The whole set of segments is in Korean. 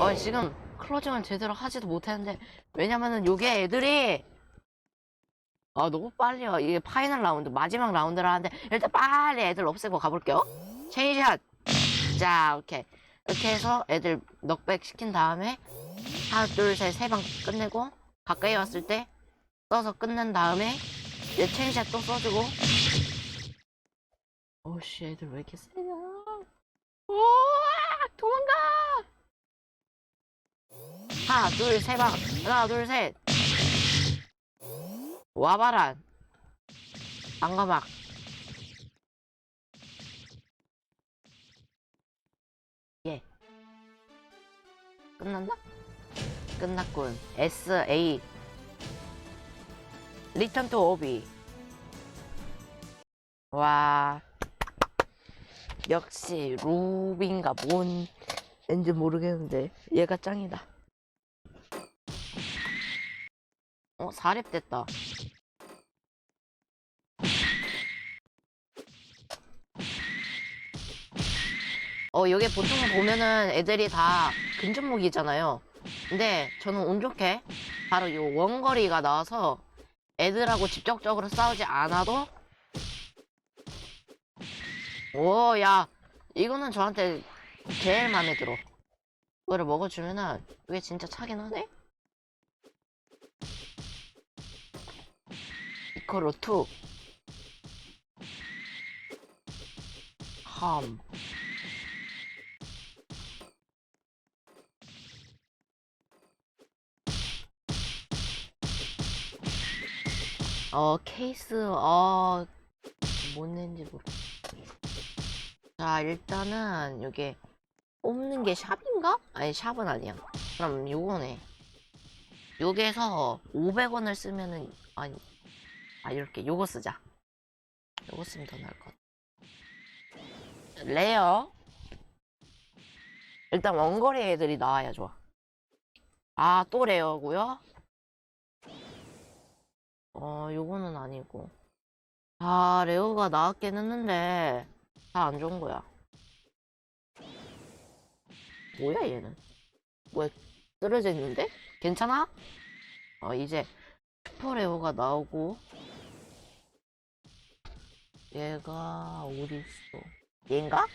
어, 지금 클로징을 제대로 하지도 못했는데, 왜냐면은 요게 애들이, 아, 너무 빨리요. 이게 파이널 라운드, 마지막 라운드를 하는데, 일단 빨리 애들 없애고 가볼게요. 체인샷! 자, 오케이. 이렇게 해서 애들 넉백 시킨 다음에, 하나, 둘, 셋, 세 방 끝내고, 가까이 왔을 때, 써서 끝낸 다음에, 이제 체인샷 또 써주고, 오씨, 애들 왜 이렇게 세냐? 우와! 도망가! 하나, 둘, 세 방. 하나, 둘, 셋. 와바란. 방가막. 예. 끝났나? 끝났군. S, A. 리턴 투 오비. 와. 역시, 루빈가 뭔, 왠지 모르겠는데, 얘가 짱이다. 어, 4렙 됐다. 어, 여기 보통 보면은 애들이 다 근접목이잖아요. 근데 저는 운 좋게 바로 이 원거리가 나와서 애들하고 직접적으로 싸우지 않아도 오, 야, 이거는 저한테 제일 마음에 들어. 이거를 먹어주면은 이게 진짜 차긴 하네? 이코로 투 함. 어, 케이스, 어, 뭔 낸지 모르. 자, 일단은, 여기, 뽑는 게 샵인가? 아니, 샵은 아니야. 그럼 요거네. 여기에서 500원을 쓰면은, 아니, 아, 이렇게 요거 쓰자. 요거 쓰면 더 나을 것 같아. 레어. 일단 원거리 애들이 나와야 좋아. 아, 또 레어고요? 어, 요거는 아니고. 아, 레어가 나왔긴 했는데, 다 안 좋은 거야. 뭐야, 얘는? 뭐야, 쓰러져 있는데? 괜찮아? 어, 이제, 슈퍼레어가 나오고, 얘가, 어디 있어? 얘인가?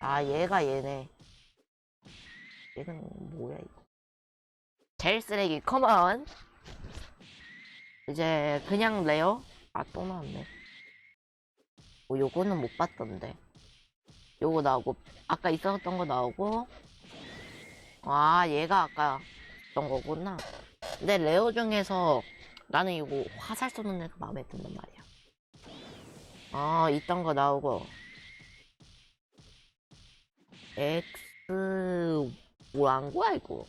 아, 얘가 얘네. 얘는 뭐야, 이거. 제일 쓰레기, 컴온. 이제, 그냥 레어? 아, 또 나왔네. 뭐, 요거는 못 봤던데. 요거 나오고, 아까 있었던 거 나오고, 아, 얘가 아까 있던 거구나. 근데 레어 중에서 나는 이거 화살 쏘는 애가 마음에 든단 말이야. 아, 있던 거 나오고. X, 뭐한 거야, 이거?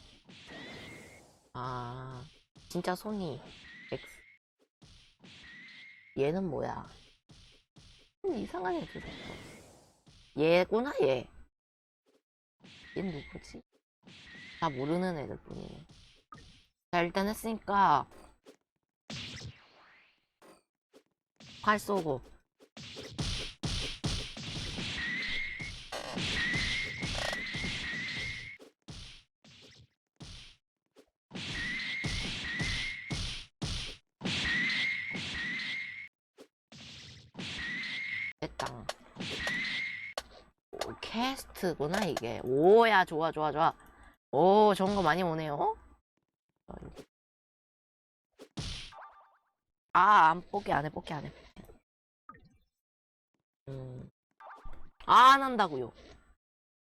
아, 진짜 손이 X. 얘는 뭐야? 음, 이상한 애 들었어. 얘구나, 얘. 얘는 누구지? 다 모르는 애들 뿐이네. 자, 일단 했으니까. 활 쏘고. 됐다. 오, 캐스트구나, 이게. 오야, 좋아, 좋아, 좋아. 오, 좋은 거 많이 오네요. 아, 안 뽑기 안 해, 뽑기 안 해. 음. 아, 안 한다고요.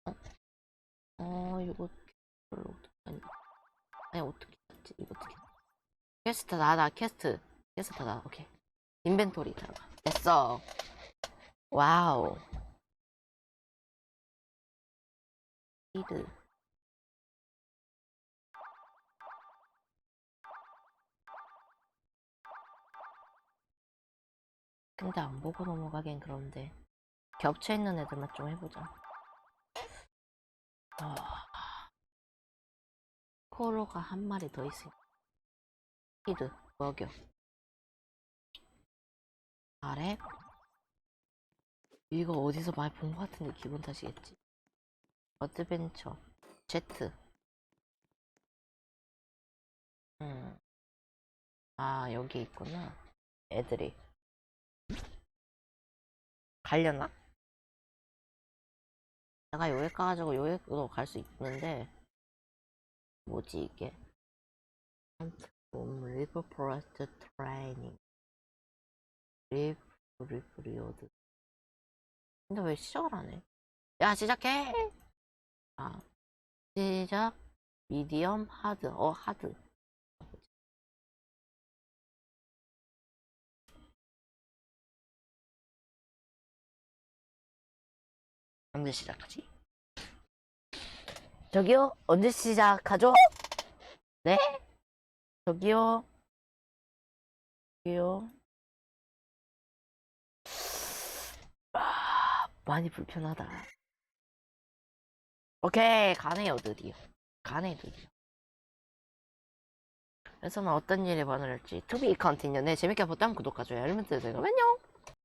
어? 어, 이거 별로 아니, 아니 어떻게 했지? 이거 어떻게? 퀘스트 나다 퀘스트 퀘스트 나 오케이. 인벤토리 들어가. 됐어. 와우. 히드. 근데 안 보고 넘어가긴 그런데 겹쳐 있는 애들만 좀 해보자. 아, 코로가 한 마리 더 있으니 히드 먹여. 아래 이거 어디서 많이 본 것 같은데 기분 탓이겠지. 어드벤처 Z 음. 아 여기 있구나 애들이 갈려나? 내가 여기 가가지고 여기도 갈수 있는데 뭐지 이게? 롬 리버 포레스트 트레이닝 리브 리브 리오드 근데 왜 시작을 안 해? 야 시작해! 아 시작. 미디엄 하드 어 하드 언제 시작하지? 저기요 언제 시작하죠? 네? 저기요. 저기요. 아 많이 불편하다. 오케이 가네요 드디어. 가네 드디어. 그래서 는 어떤 일이 벌어질지 투비 컨티뉴 네 재밌게 보다면 구독과 좋아요 알림 설정 안녕